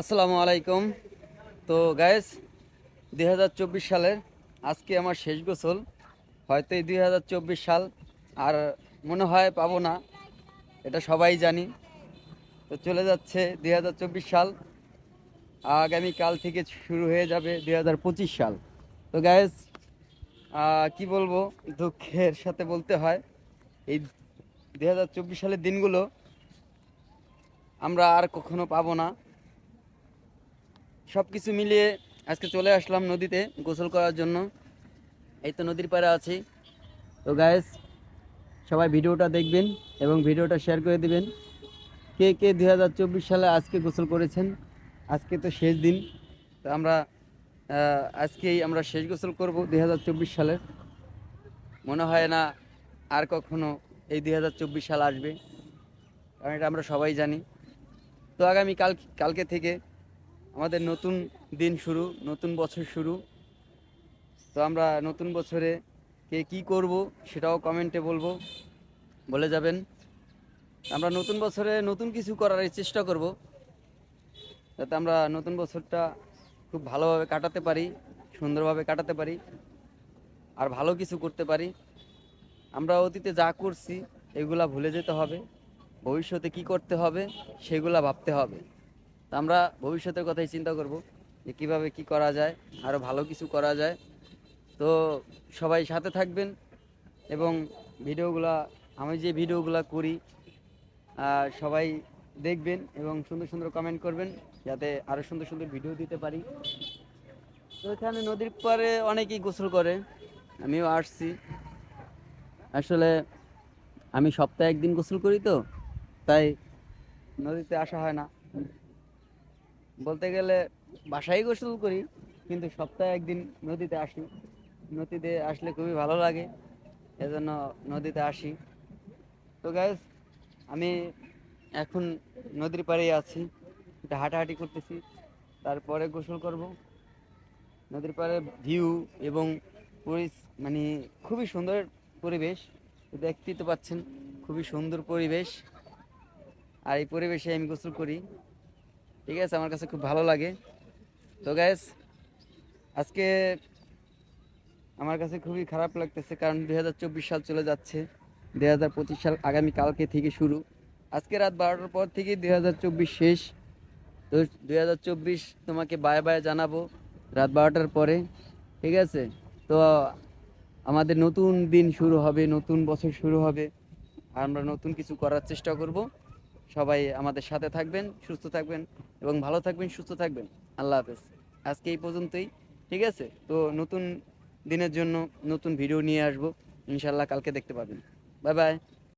আসসালামু আলাইকুম। তো গায়েস দু হাজার চব্বিশ সালের আজকে আমার শেষ গোসল। হয়তো এই দুই হাজার চব্বিশ সাল আর মনে হয় পাবো না, এটা সবাই জানি। তো চলে যাচ্ছে দু হাজার চব্বিশ সাল। আগামীকাল থেকে শুরু হয়ে যাবে দু হাজার পঁচিশ সাল। তো গায়েস কি বলব, দুঃখের সাথে বলতে হয়, এই দু হাজার চব্বিশ সালের দিনগুলো আমরা আর কখনো পাবো না। সব কিছু মিলিয়ে আজকে চলে আসলাম নদীতে গোসল করার জন্য। এই তো নদীর পাড়ে আছি। তো গায়েস সবাই ভিডিওটা দেখবেন এবং ভিডিওটা শেয়ার করে দিবেন। কে কে দু হাজার চব্বিশ সালে আজকে গোসল করেছেন? আজকে তো শেষ দিন। তো আমরা আজকেই আমরা শেষ গোসল করব দুই সালের মনে হয় না আর কখনো এই দু হাজার চব্বিশ সাল আসবে। কারণ এটা আমরা সবাই জানি। তো আগামী কাল, কালকে থেকে আমাদের নতুন দিন শুরু, নতুন বছর শুরু। তো আমরা নতুন বছরে কে কি করব সেটাও কমেন্টে বলব, বলে যাবেন। আমরা নতুন বছরে নতুন কিছু করার চেষ্টা করব, যাতে আমরা নতুন বছরটা খুব ভালোভাবে কাটাতে পারি, সুন্দরভাবে কাটাতে পারি, আর ভালো কিছু করতে পারি। আমরা অতীতে যা করছি, এগুলা ভুলে যেতে হবে, ভবিষ্যতে কি করতে হবে, সেগুলা ভাবতে হবে। তা আমরা ভবিষ্যতের কথাই চিন্তা করব যে কীভাবে কি করা যায় আরও ভালো কিছু করা যায়। তো সবাই সাথে থাকবেন এবং ভিডিওগুলা, আমি যে ভিডিওগুলা করি সবাই দেখবেন এবং সুন্দর সুন্দর কমেন্ট করবেন যাতে আরও সুন্দর সুন্দর ভিডিও দিতে পারি। তো এখানে নদীর পাড়ে অনেকেই গোসল করে, আমিও আসছি। আসলে আমি সপ্তাহে একদিন গোসল করি তো, তাই নদীতে আসা হয় না। বলতে গেলে বাসায় গোসল করি, কিন্তু সপ্তাহে একদিন নদীতে আসি। নদীতে আসলে খুবই ভালো লাগে, এজন্য নদীতে আসি। তো গ্যাস আমি এখন নদীর পাড়েই আছি, একটু হাঁটাহাঁটি করতেছি, তারপরে গোসল করব। নদীর পাড়ে ভিউ এবং মানে খুবই সুন্দর পরিবেশ, দেখতেই তো পাচ্ছেন, খুবই সুন্দর পরিবেশ। আর এই পরিবেশে আমি গোসল করি। ঠিক আছে, আমার কাছে খুব ভালো লাগে। তো গ্যাস আজকে আমার কাছে খুবই খারাপ লাগতেছে কারণ দু হাজার চব্বিশ সাল চলে যাচ্ছে দু হাজার পঁচিশ সাল আগামী কালকে থেকে শুরু। আজকে রাত বারোটার পর থেকে দু হাজার চব্বিশ শেষ। তো দু হাজার চব্বিশ তোমাকে বায়ে বায়ে জানাব রাত বারোটার পরে, ঠিক আছে? তো আমাদের নতুন দিন শুরু হবে, নতুন বছর শুরু হবে। আমরা নতুন কিছু করার চেষ্টা করব। সবাই আমাদের সাথে থাকবেন, সুস্থ থাকবেন এবং ভালো থাকবেন, সুস্থ থাকবেন। আল্লাহ হাফেজ। আজকে এই পর্যন্তই, ঠিক আছে? তো নতুন দিনের জন্য নতুন ভিডিও নিয়ে আসব। ইনশাল্লাহ কালকে দেখতে পাবেন। Bye bye